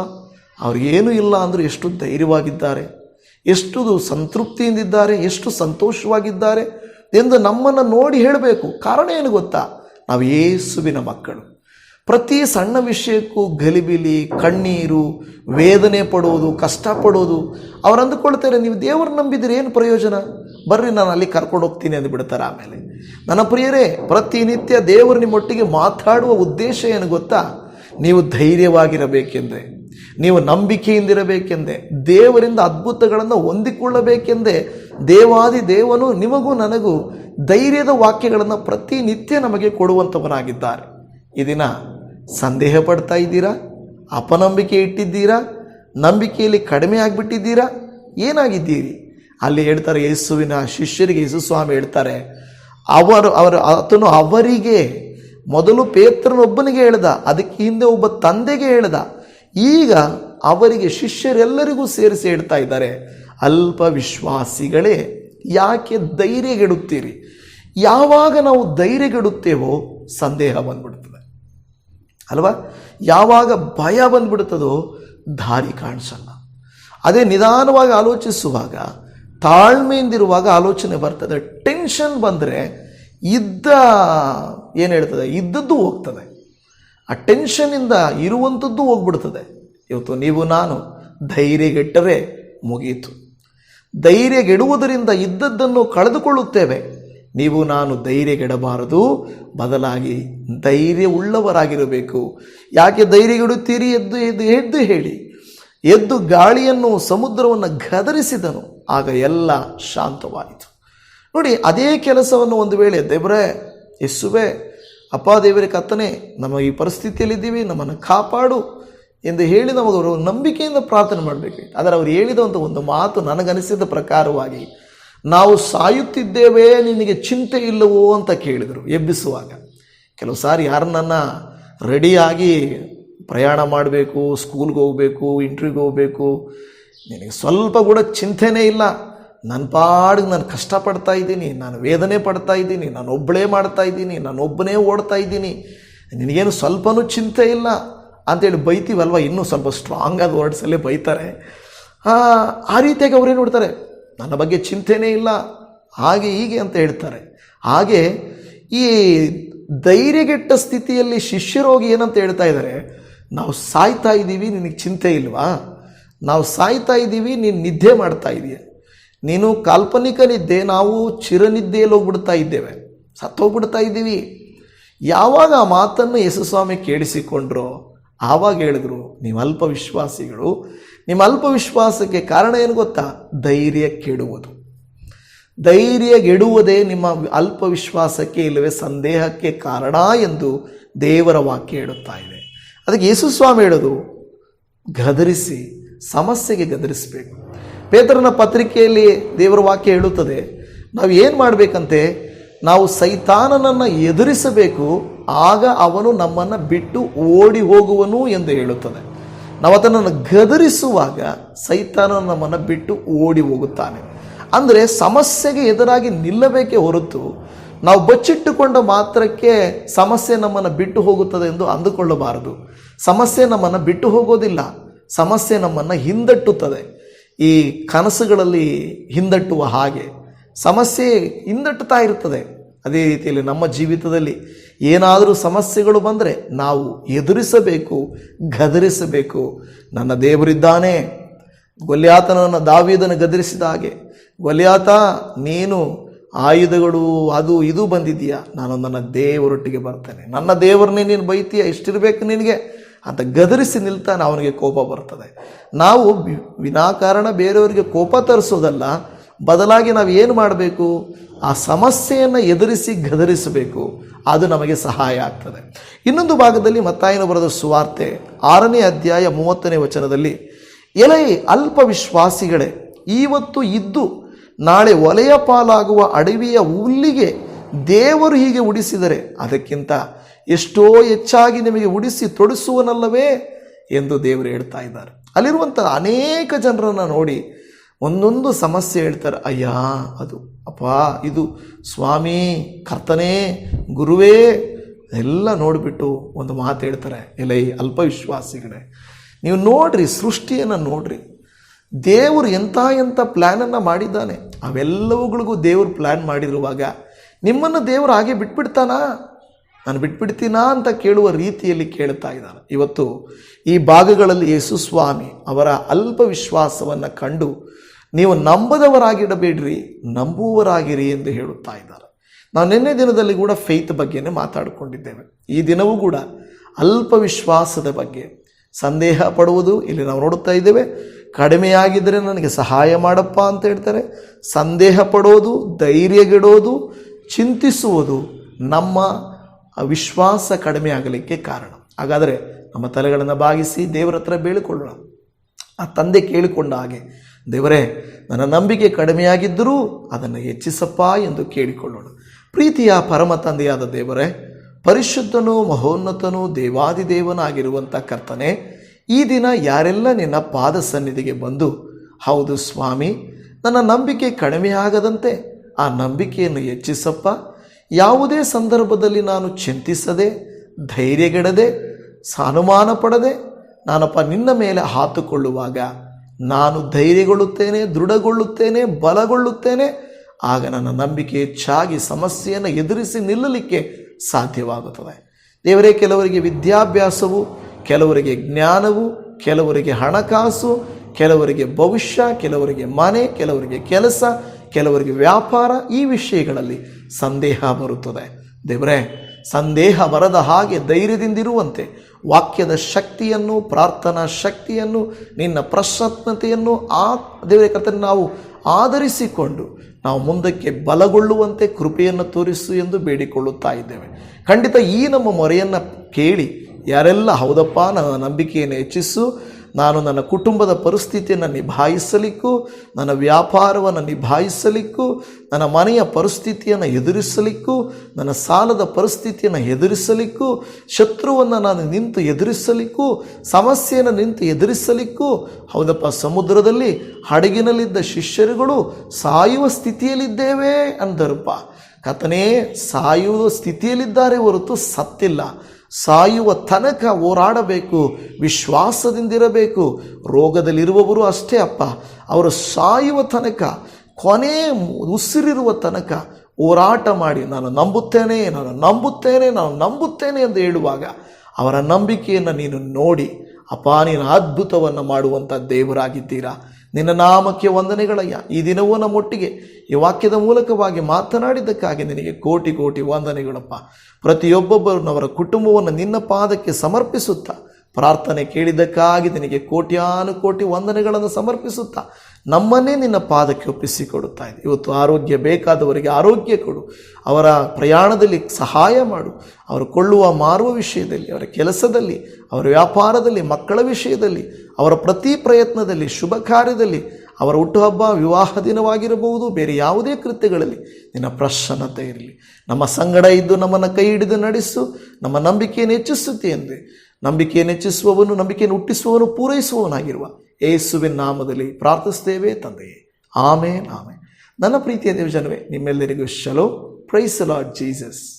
ಅವ್ರಿಗೇನೂ ಇಲ್ಲ ಅಂದರೂ ಎಷ್ಟು ಧೈರ್ಯವಾಗಿದ್ದಾರೆ, ಎಷ್ಟು ಸಂತೃಪ್ತಿಯಿಂದಿದ್ದಾರೆ, ಎಷ್ಟು ಸಂತೋಷವಾಗಿದ್ದಾರೆ ಎಂದು ನಮ್ಮನ್ನು ನೋಡಿ ಹೇಳಬೇಕು. ಕಾರಣ ಏನು ಗೊತ್ತಾ? ನಾವು ಯೇಸುವಿನ ಮಕ್ಕಳು. ಪ್ರತಿ ಸಣ್ಣ ವಿಷಯಕ್ಕೂ ಗಲಿಬಿಲಿ, ಕಣ್ಣೀರು, ವೇದನೆ ಪಡೋದು ಕಷ್ಟಪಡೋದು ಅವ್ರು ಅಂದುಕೊಳ್ತಾರೆ, ನೀವು ದೇವರು ನಂಬಿದ್ರೆ ಏನು ಪ್ರಯೋಜನ? ಬರ್ರಿ, ನಾನು ಅಲ್ಲಿ ಕರ್ಕೊಂಡು ಹೋಗ್ತೀನಿ ಅಂದು ಬಿಡ್ತಾರೆ ಆಮೇಲೆ. ನನ್ನ ಪ್ರಿಯರೇ, ಪ್ರತಿನಿತ್ಯ ದೇವರು ನಿಮ್ಮೊಟ್ಟಿಗೆ ಮಾತಾಡುವ ಉದ್ದೇಶ ಏನು ಗೊತ್ತಾ? ನೀವು ಧೈರ್ಯವಾಗಿರಬೇಕೆಂದೆ ನೀವು ನಂಬಿಕೆಯಿಂದಿರಬೇಕೆಂದೆ ದೇವರಿಂದ ಅದ್ಭುತಗಳನ್ನು ಹೊಂದಿಕೊಳ್ಳಬೇಕೆಂದೆ ದೇವಾದಿ ದೇವನು ನಿಮಗೂ ನನಗೂ ಧೈರ್ಯದ ವಾಕ್ಯಗಳನ್ನು ಪ್ರತಿನಿತ್ಯ ನಮಗೆ ಕೊಡುವಂಥವನಾಗಿದ್ದಾರೆ ಈ ದಿನ ಸಂದೇಹ ಪಡ್ತಾ ಇದ್ದೀರಾ? ಅಪನಂಬಿಕೆ ಇಟ್ಟಿದ್ದೀರಾ? ನಂಬಿಕೆಯಲ್ಲಿ ಕಡಿಮೆ ಆಗಿಬಿಟ್ಟಿದ್ದೀರಾ? ಏನಾಗಿದ್ದೀರಿ? ಅಲ್ಲಿ ಹೇಳ್ತಾರೆ ಯೇಸುವಿನ ಶಿಷ್ಯರಿಗೆ ಯೇಸು ಸ್ವಾಮಿ ಹೇಳ್ತಾರೆ, ಅವರು, ಅವರ, ಆತನು ಅವರಿಗೆ ಮೊದಲು ಪೇತ್ರನೊಬ್ಬನಿಗೆ ಹೇಳ್ದ, ಅದಕ್ಕೆ ಹಿಂದೆ ಒಬ್ಬ ತಂದೆಗೆ ಹೇಳ್ದ. ಈಗ ಅವರಿಗೆ ಶಿಷ್ಯರೆಲ್ಲರಿಗೂ ಸೇರಿಸಿ ಹೇಳ್ತಾ ಇದ್ದಾರೆ. ಅಲ್ಪ ವಿಶ್ವಾಸಿಗಳೇ ಯಾಕೆ ಧೈರ್ಯಗೆಡುತ್ತೀರಿ? ಯಾವಾಗ ನಾವು ಧೈರ್ಯಗೆಡುತ್ತೇವೋ ಸಂದೇಹ ಬಂದ್ಬಿಡ್ತದೆ. ಅಲ್ವಾ? ಯಾವಾಗ ಭಯ ಬಂದ್ಬಿಡ್ತದೋ ದಾರಿ ಕಾಣಿಸಲ್ಲ. ಅದೇ ನಿಧಾನವಾಗಿ ಆಲೋಚಿಸುವಾಗ, ತಾಳ್ಮೆಯಿಂದಿರುವಾಗ ಆಲೋಚನೆ ಬರ್ತದೆ. ಟೆನ್ಷನ್ ಬಂದರೆ ಇದ್ದ, ಏನು ಹೇಳ್ತದೆ? ಇದ್ದದ್ದು ಹೋಗ್ತದೆ. ಆ ಟೆನ್ಷನ್ನಿಂದ ಇರುವಂಥದ್ದು ಹೋಗ್ಬಿಡ್ತದೆ. ಇವತ್ತು ನೀವು, ನಾನು ಧೈರ್ಯಗೆಟ್ಟರೆ ಮುಗೀತು. ಧೈರ್ಯಗೆಡುವುದರಿಂದ ಇದ್ದದ್ದನ್ನು ಕಳೆದುಕೊಳ್ಳುತ್ತೇವೆ. ನೀವು ನಾನು ಧೈರ್ಯಗೆಡಬಾರದು, ಬದಲಾಗಿ ಧೈರ್ಯ ಉಳ್ಳವರಾಗಿರಬೇಕು ಯಾಕೆ ಧೈರ್ಯಗೆಡುತ್ತೀರಿ ಎದ್ದು ಎದ್ದು ಎದ್ದು ಹೇಳಿ. ಎದ್ದು ಗಾಳಿಯನ್ನು ಸಮುದ್ರವನ್ನು ಗದರಿಸಿದನು, ಆಗ ಎಲ್ಲ ಶಾಂತವಾಯಿತು. ನೋಡಿ, ಅದೇ ಕೆಲಸವನ್ನು ಒಂದು ವೇಳೆ, ದೇವರೇ ಯಸ್ಸುವೆ ಅಪ್ಪ ದೇವರೇ ಕತ್ತನೆ ನಮ್ಮ ಈ ಪರಿಸ್ಥಿತಿಯಲ್ಲಿದ್ದೀವಿ, ನಮ್ಮನ್ನು ಕಾಪಾಡು ಎಂದು ಹೇಳಿ ನಮಗವರು ನಂಬಿಕೆಯಿಂದ ಪ್ರಾರ್ಥನೆ ಮಾಡಬೇಕು. ಆದರೆ ಅವರು ಹೇಳಿದಂಥ ಒಂದು ಮಾತು ನನಗನಿಸಿದ ಪ್ರಕಾರವಾಗಿ, ನಾವು ಸಾಯುತ್ತಿದ್ದೇವೆ, ನಿನಗೆ ಚಿಂತೆ ಇಲ್ಲವೋ ಅಂತ ಕೇಳಿದರು ಎಬ್ಬಿಸುವಾಗ. ಕೆಲವು ಸಾರಿ ಯಾರನ್ನ ರೆಡಿಯಾಗಿ ಪ್ರಯಾಣ ಮಾಡಬೇಕು, ಸ್ಕೂಲ್ಗೆ ಹೋಗಬೇಕು ಇಂಟ್ರ್ಯೂಗೆ ಹೋಗಬೇಕು, ನಿನಗೆ ಸ್ವಲ್ಪ ಕೂಡ ಚಿಂತೆನೇ ಇಲ್ಲ. ನನ್ನ ಪಾಡಿಗೆ ನಾನು ಕಷ್ಟಪಡ್ತಾ ಇದ್ದೀನಿ, ನಾನು ವೇದನೆ ಪಡ್ತಾ ಇದ್ದೀನಿ, ನಾನು ಒಬ್ಬಳೇ ಮಾಡ್ತಾ ಇದ್ದೀನಿ, ನಾನು ಒಬ್ಬನೇ ಓಡ್ತಾ ಇದ್ದೀನಿ. ನಿನಗೇನು ಸ್ವಲ್ಪನೂ ಚಿಂತೆ ಇಲ್ಲ. ಅಂತೇಳಿ ಬೈತೀವಲ್ವ? ಇನ್ನೂ ಸ್ವಲ್ಪ ಸ್ಟ್ರಾಂಗ್ ಆದ ವರ್ಡ್ಸಲ್ಲೇ ಬೈತಾರೆ. ಆ, ರೀತಿಯಾಗಿ ಅವ್ರೇನು ನೋಡ್ತಾರೆ ನನ್ನ ಬಗ್ಗೆ ಚಿಂತೆನೇ ಇಲ್ಲ. ಹಾಗೆ ಹೀಗೆ ಅಂತ ಹೇಳ್ತಾರೆ. ಹಾಗೆ ಈ ಧೈರ್ಯಗೆಟ್ಟ ಸ್ಥಿತಿಯಲ್ಲಿ ಶಿಷ್ಯರೋಗಿ ಏನಂತ ಹೇಳ್ತಾ ಇದ್ದಾರೆ ನಾವು ಸಾಯ್ತಾ ಇದ್ದೀವಿ ನಿನಗೆ ಚಿಂತೆ ಇಲ್ವಾ? ನಾವು ಸಾಯ್ತಾ ಇದ್ದೀವಿ ನೀನು ನಿದ್ದೆ ಮಾಡ್ತಾ ಇದೀಯ. ನೀನು ಕಾಲ್ಪನಿಕ ನಿದ್ದೆ ನಾವು ಚಿರನಿದ್ದೆಯಲ್ಲಿ ಹೋಗ್ಬಿಡ್ತಾ ಇದ್ದೇವೆ. ಸತ್ತೋಗ್ಬಿಡ್ತಾ ಇದ್ದೀವಿ. ಯಾವಾಗ ಆ ಮಾತನ್ನು ಯೇಸುಸ್ವಾಮಿ ಕೇಳಿಸಿಕೊಂಡ್ರೋ ಆವಾಗ ಹೇಳಿದ್ರು, ನೀವು ಅಲ್ಪ ವಿಶ್ವಾಸಿಗಳು. ನಿಮ್ಮ ಅಲ್ಪ ವಿಶ್ವಾಸಕ್ಕೆ ಕಾರಣ ಏನು ಗೊತ್ತಾ? ಧೈರ್ಯ ಕೆಡುವುದು. ಧೈರ್ಯಗೆಡುವುದೇ ನಿಮ್ಮ ಅಲ್ಪ ವಿಶ್ವಾಸಕ್ಕೆ ಇಲ್ಲವೇ ಸಂದೇಹಕ್ಕೆ ಕಾರಣ ಎಂದು ದೇವರ ವಾಕ್ಯ ಹೇಳುತ್ತಾ ಇದೆ. ಅದಕ್ಕೆ ಯೇಸು ಸ್ವಾಮಿ ಹೇಳೋದು, ಗದರಿಸಿ, ಸಮಸ್ಯೆಗೆ ಗದರಿಸಬೇಕು. ಪೇತ್ರನ ಪತ್ರಿಕೆಯಲ್ಲಿ ದೇವರ ವಾಕ್ಯ ಹೇಳುತ್ತದೆ, ನಾವು ಏನು ಮಾಡಬೇಕಂತೆ? ನಾವು ಸೈತಾನನನ್ನು ಎದುರಿಸಬೇಕು, ಆಗ ಅವನು ನಮ್ಮನ್ನು ಬಿಟ್ಟು ಓಡಿ ಹೋಗುವನು ಎಂದು ಹೇಳುತ್ತದೆ. ನಾವು ಅದನ್ನು ಗದರಿಸುವಾಗ ಸೈತಾನ ನಮ್ಮನ್ನು ಬಿಟ್ಟು ಓಡಿ ಹೋಗುತ್ತಾನೆ. ಅಂದರೆ ಸಮಸ್ಯೆಗೆ ಎದುರಾಗಿ ನಿಲ್ಲಬೇಕೇ ಹೊರತು ನಾವು ಬಚ್ಚಿಟ್ಟುಕೊಂಡ ಮಾತ್ರಕ್ಕೆ ಸಮಸ್ಯೆ ನಮ್ಮನ್ನು ಬಿಟ್ಟು ಹೋಗುತ್ತದೆ ಎಂದು ಅಂದುಕೊಳ್ಳಬಾರದು. ಸಮಸ್ಯೆ ನಮ್ಮನ್ನು ಬಿಟ್ಟು ಹೋಗೋದಿಲ್ಲ, ಸಮಸ್ಯೆ ನಮ್ಮನ್ನು ಹಿಂದಟ್ಟುತ್ತದೆ. ಈ ಕನಸುಗಳಲ್ಲಿ ಹಿಂದಟ್ಟುವ ಹಾಗೆ. ಸಮಸ್ಯೆ ಹಿಂದಟ್ಟುತ್ತಾ ಇರ್ತದೆ ಅದೇ ರೀತಿಯಲ್ಲಿ ನಮ್ಮ ಜೀವಿತದಲ್ಲಿ ಏನಾದರೂ ಸಮಸ್ಯೆಗಳು ಬಂದರೆ ನಾವು ಎದುರಿಸಬೇಕು, ಗದರಿಸಬೇಕು. ನನ್ನ ದೇವರಿದ್ದಾನೆ. ಗೊಲ್ಯಾತನನ್ನು ದಾವಿದನ್ನು ಗದರಿಸಿದ ಹಾಗೆ. ಗೊಲ್ಯಾತ, ನೀನು ಆಯುಧಗಳು ಅದು ಇದು ಬಂದಿದೆಯಾ ನಾನು ನನ್ನ ದೇವರೊಟ್ಟಿಗೆ ಬರ್ತೇನೆ. ನನ್ನ ದೇವರನ್ನೇ ನೀನು ಬೈತೀಯ? ಇಷ್ಟಿರಬೇಕು ನಿನಗೆ? ಅಂತ ಗದರಿಸಿ ನಿಲ್ತಾನೆ ಅವನಿಗೆ ಕೋಪ ಬರ್ತದೆ. ನಾವು ವಿನಾಕಾರಣ ಬೇರೆಯವರಿಗೆ ಕೋಪ ತರಿಸೋದಲ್ಲ ಬದಲಾಗಿ ನಾವು ಏನು ಮಾಡಬೇಕು? ಆ ಸಮಸ್ಯೆಯನ್ನು ಎದುರಿಸಿ ಗದರಿಸಬೇಕು. ಅದು ನಮಗೆ ಸಹಾಯ ಆಗ್ತದೆ. ಇನ್ನೊಂದು ಭಾಗದಲ್ಲಿ ಮತ್ತಾಯನ ಬರೆದ ಸುವಾರ್ತೆ ಆರನೇ ಅಧ್ಯಾಯ ಮೂವತ್ತನೇ ವಚನದಲ್ಲಿ, ಎಲೈ ಅಲ್ಪ ವಿಶ್ವಾಸಿಗಳೇ ಇವತ್ತು ಇದ್ದು ನಾಳೆ ಒಲೆಯ ಪಾಲಾಗುವ ಅಡವಿಯ ಹುಲ್ಲಿಗೆ ದೇವರು ಹೀಗೆ ಉಡಿಸಿದರೆ ಅದಕ್ಕಿಂತ ಎಷ್ಟೋ ಹೆಚ್ಚಾಗಿ ನಿಮಗೆ ಉಡಿಸಿ ತೊಡಿಸುವನಲ್ಲವೇ? ಎಂದು ದೇವರು ಹೇಳ್ತಾ ಇದ್ದಾರೆ. ಅಲ್ಲಿರುವಂಥ ಅನೇಕ ಜನರನ್ನು ನೋಡಿ ಒಂದೊಂದು ಸಮಸ್ಯೆ ಹೇಳ್ತಾರೆ, ಅಯ್ಯ, ಅದು ಅಪ್ಪ, ಇದು ಸ್ವಾಮಿ, ಕರ್ತನೇ, ಗುರುವೇ. ಎಲ್ಲ ನೋಡಿಬಿಟ್ಟು ಒಂದು ಮಾತು ಹೇಳ್ತಾರೆ, ಎಲೆ ಅಲ್ಪವಿಶ್ವಾಸಿಗಳೇ ನೀವು ನೋಡ್ರಿ, ಸೃಷ್ಟಿಯನ್ನು ನೋಡ್ರಿ. ದೇವರು ಎಂಥ ಎಂಥ ಪ್ಲ್ಯಾನನ್ನು ಮಾಡಿದ್ದಾನೆ, ಅವೆಲ್ಲವುಗಳಿಗೂ ದೇವರು ಪ್ಲ್ಯಾನ್ ಮಾಡಿರುವಾಗ ನಿಮ್ಮನ್ನು ದೇವರು ಹಾಗೆ ಬಿಟ್ಬಿಡ್ತಾನಾ? ನಾನು ಬಿಟ್ಬಿಡ್ತೀನಾ? ಅಂತ ಕೇಳುವ ರೀತಿಯಲ್ಲಿ ಕೇಳ್ತಾ ಇದ್ದಾನೆ. ಇವತ್ತು ಈ ಭಾಗಗಳಲ್ಲಿ ಯೇಸು ಸ್ವಾಮಿ ಅವರ ಅಲ್ಪ ವಿಶ್ವಾಸವನ್ನು ಕಂಡು ನೀವು ನಂಬದವರಾಗಿಡಬೇಡ್ರಿ, ನಂಬುವವರಾಗಿರಿ ಎಂದು ಹೇಳುತ್ತಾ ಇದ್ದಾರೆ. ನಾವು ನಿನ್ನೆ ದಿನದಲ್ಲಿ ಕೂಡ ಫೇತ್ ಬಗ್ಗೆನೇ ಮಾತಾಡಿಕೊಂಡಿದ್ದೇವೆ. ಈ ದಿನವೂ ಕೂಡ ಅಲ್ಪ ವಿಶ್ವಾಸದ ಬಗ್ಗೆ ಸಂದೇಹ ಪಡುವುದು ಇಲ್ಲಿ ನಾವು ನೋಡುತ್ತಾ ಇದ್ದೇವೆ. ಕಡಿಮೆಯಾಗಿದ್ದರೆ ನನಗೆ ಸಹಾಯ ಮಾಡಪ್ಪ ಅಂತ ಹೇಳ್ತಾರೆ. ಸಂದೇಹ ಪಡೋದು, ಧೈರ್ಯಗಿಡೋದು, ಚಿಂತಿಸುವುದು ನಮ್ಮ ವಿಶ್ವಾಸ ಕಡಿಮೆ ಆಗಲಿಕ್ಕೆ ಕಾರಣ. ಹಾಗಾದರೆ ನಮ್ಮ ತಲೆಗಳನ್ನು ಬಾಗಿಸಿ ದೇವರ ಹತ್ರ ಬೇಳಿಕೊಳ್ಳೋಣ ಆ ತಂದೆ ಕೇಳಿಕೊಂಡ ಹಾಗೆ ದೇವರೇ, ನನ್ನ ನಂಬಿಕೆ ಕಡಿಮೆಯಾಗಿದ್ದರೂ ಅದನ್ನು ಹೆಚ್ಚಿಸಪ್ಪ ಎಂದು ಕೇಳಿಕೊಳ್ಳೋಣ. ಪ್ರೀತಿಯ ಪರಮ ತಂದೆಯಾದ ದೇವರೇ, ಪರಿಶುದ್ಧನೂ ಮಹೋನ್ನತನೂ ದೇವಾದಿದೇವನಾಗಿರುವಂಥ ಕರ್ತನೆ, ಈ ದಿನ ಯಾರೆಲ್ಲ ನಿನ್ನ ಪಾದ ಸನ್ನಿಧಿಗೆ ಬಂದು, ಹೌದು ಸ್ವಾಮಿ, ನನ್ನ ನಂಬಿಕೆ ಕಡಿಮೆಯಾಗದಂತೆ ಆ ನಂಬಿಕೆಯನ್ನು ಹೆಚ್ಚಿಸಪ್ಪ. ಯಾವುದೇ ಸಂದರ್ಭದಲ್ಲಿ ನಾನು ಚಿಂತಿಸದೆ, ಧೈರ್ಯಗೆಡದೆ, ಸಾನುಮಾನ ಪಡದೆ, ನಾನಪ್ಪ ನಿನ್ನ ಮೇಲೆ ಹಾತುಕೊಳ್ಳುವಾಗ ನಾನು ಧೈರ್ಯಗೊಳ್ಳುತ್ತೇನೆ, ದೃಢಗೊಳ್ಳುತ್ತೇನೆ, ಬಲಗೊಳ್ಳುತ್ತೇನೆ. ಆಗ ನನ್ನ ನಂಬಿಕೆ ಹೆಚ್ಚಾಗಿ ಸಮಸ್ಯೆಯನ್ನು ಎದುರಿಸಿ ನಿಲ್ಲಲಿಕ್ಕೆ ಸಾಧ್ಯವಾಗುತ್ತದೆ. ದೇವರೇ, ಕೆಲವರಿಗೆ ವಿದ್ಯಾಭ್ಯಾಸವು, ಕೆಲವರಿಗೆ ಜ್ಞಾನವು, ಕೆಲವರಿಗೆ ಹಣಕಾಸು, ಕೆಲವರಿಗೆ ಭವಿಷ್ಯ, ಕೆಲವರಿಗೆ ಮನೆ, ಕೆಲವರಿಗೆ ಕೆಲಸ, ಕೆಲವರಿಗೆ ವ್ಯಾಪಾರ ಈ ವಿಷಯಗಳಲ್ಲಿ ಸಂದೇಹ ಬರುತ್ತದೆ. ದೇವರೇ ಸಂದೇಹ ಬರದ ಹಾಗೆ ಧೈರ್ಯದಿಂದಿರುವಂತೆ ವಾಕ್ಯದ ಶಕ್ತಿಯನ್ನು, ಪ್ರಾರ್ಥನಾ ಶಕ್ತಿಯನ್ನು, ನಿನ್ನ ಪ್ರಸನ್ನತೆಯನ್ನು ಆ ದೇವರೇ ಕರ್ತನೆ ನಾವು ಆಧರಿಸಿಕೊಂಡು ನಾವು ಮುಂದಕ್ಕೆ ಬಲಗೊಳ್ಳುವಂತೆ ಕೃಪೆಯನ್ನು ತೋರಿಸು ಎಂದು ಬೇಡಿಕೊಳ್ಳುತ್ತಾ ಇದ್ದೇವೆ. ಖಂಡಿತ ಈ ನಮ್ಮ ಮೊರೆಯನ್ನು ಕೇಳಿ ಯಾರೆಲ್ಲ ಹೌದಪ್ಪ, ನನ್ನ ನಂಬಿಕೆಯನ್ನು ಹೆಚ್ಚಿಸು ನಾನು ನನ್ನ ಕುಟುಂಬದ ಪರಿಸ್ಥಿತಿಯನ್ನು ನಿಭಾಯಿಸಲಿಕ್ಕೂ, ನನ್ನ ವ್ಯಾಪಾರವನ್ನು ನಿಭಾಯಿಸಲಿಕ್ಕೂ, ನನ್ನ ಮನೆಯ ಪರಿಸ್ಥಿತಿಯನ್ನು ಎದುರಿಸಲಿಕ್ಕೂ, ನನ್ನ ಸಾಲದ ಪರಿಸ್ಥಿತಿಯನ್ನು ಎದುರಿಸಲಿಕ್ಕೂ, ಶತ್ರುವನ್ನು ನಾನು ನಿಂತು ಎದುರಿಸಲಿಕ್ಕೂ, ಸಮಸ್ಯೆಯನ್ನು ನಿಂತು ಎದುರಿಸಲಿಕ್ಕೂ, ಹೌದಪ್ಪ, ಸಮುದ್ರದಲ್ಲಿ ಹಡಗಿನಲ್ಲಿದ್ದ ಶಿಷ್ಯರುಗಳು ಸಾಯುವ ಸ್ಥಿತಿಯಲ್ಲಿದ್ದೇವೆ ಅಂದರಪ್ಪ ಕಥನೇ ಸಾಯುವ ಸ್ಥಿತಿಯಲ್ಲಿದ್ದಾರೆ ಹೊರತು ಸತ್ತಿಲ್ಲ. ಸಾಯುವ ತನಕ ಹೋರಾಡಬೇಕು, ವಿಶ್ವಾಸದಿಂದಿರಬೇಕು. ರೋಗದಲ್ಲಿರುವವರು ಅಷ್ಟೇ ಅಪ್ಪ. ಅವರು ಸಾಯುವ ತನಕ, ಕೊನೆ ಉಸಿರಿರುವ ತನಕ ಹೋರಾಟ ಮಾಡಿ, ನಾನು ನಂಬುತ್ತೇನೆ ನಾನು ನಂಬುತ್ತೇನೆ ನಾನು ನಂಬುತ್ತೇನೆ ಎಂದು ಹೇಳುವಾಗ ಅವರ ನಂಬಿಕೆಯನ್ನು ನೀನು ನೋಡಿ ಅಪ್ಪ ನೀನು ಅದ್ಭುತವನ್ನು ಮಾಡುವಂಥ ದೇವರಾಗಿದ್ದೀರಾ? ನಿನ್ನ ನಾಮಕ್ಕೆ ವಂದನೆಗಳಯ್ಯ. ಈ ದಿನವೂ ನಮ್ಮೊಟ್ಟಿಗೆ ಈ ವಾಕ್ಯದ ಮೂಲಕವಾಗಿ ಮಾತನಾಡಿದ್ದಕ್ಕಾಗಿ ನಿನಗೆ ಕೋಟಿ ಕೋಟಿ ವಂದನೆಗಳಪ್ಪ. ಪ್ರತಿಯೊಬ್ಬೊಬ್ಬರನ್ನವರ ಕುಟುಂಬವನ್ನು ನಿನ್ನ ಪಾದಕ್ಕೆ ಸಮರ್ಪಿಸುತ್ತಾ. ಪ್ರಾರ್ಥನೆ ಕೇಳಿದ್ದಕ್ಕಾಗಿ ನಿನಗೆ ಕೋಟ್ಯಾನು ಕೋಟಿ ವಂದನೆಗಳನ್ನು ಸಮರ್ಪಿಸುತ್ತಾ. ನಮ್ಮನ್ನೇ ನಿನ್ನ ಪಾದಕ್ಕೆ ಒಪ್ಪಿಸಿಕೊಡುತ್ತಾ ಇದೆ. ಇವತ್ತು ಆರೋಗ್ಯ ಬೇಕಾದವರಿಗೆ ಆರೋಗ್ಯ ಕೊಡು. ಅವರ ಪ್ರಯಾಣದಲ್ಲಿ ಸಹಾಯ ಮಾಡು. ಅವರು ಕೊಳ್ಳುವ ಮಾರುವ ವಿಷಯದಲ್ಲಿ, ಅವರ ಕೆಲಸದಲ್ಲಿ, ಅವರ ವ್ಯಾಪಾರದಲ್ಲಿ, ಮಕ್ಕಳ ವಿಷಯದಲ್ಲಿ, ಅವರ ಪ್ರತಿ ಪ್ರಯತ್ನದಲ್ಲಿ, ಶುಭ ಕಾರ್ಯದಲ್ಲಿ, ಅವರ ಹುಟ್ಟುಹಬ್ಬ, ವಿವಾಹ ದಿನವಾಗಿರಬಹುದು, ಬೇರೆ ಯಾವುದೇ ಕೃತ್ಯಗಳಲ್ಲಿ ನಿನ್ನ ಪ್ರಸನ್ನತೆ ಇರಲಿ. ನಮ್ಮ ಸಂಗಡ ಇದ್ದು ನಮ್ಮನ್ನು ಕೈ ಹಿಡಿದು ನಡೆಸು. ನಮ್ಮ ನಂಬಿಕೆಯನ್ನು ಹೆಚ್ಚಿಸುತ್ತೆ ಎಂದರೆ ನಂಬಿಕೆಯನ್ನು ಹೆಚ್ಚಿಸುವವನು, ನಂಬಿಕೆಯನ್ನು ಹುಟ್ಟಿಸುವವನು, ಪೂರೈಸುವವನಾಗಿರುವ ಏಸುವಿನ ನಾಮದಲ್ಲಿ ಪ್ರಾರ್ಥಿಸ್ತೇವೆ ತಂದೆಯೇ. ಆಮೇನ್ ಆಮೇನ್. ನನ್ನ ಪ್ರೀತಿಯ ದೇವಜನವೇ, ನಿಮ್ಮೆಲ್ಲರಿಗೂ ಶಲೋ ಪ್ರೈಸ್ ಲಾರ್ಡ್ ಜೀಸಸ್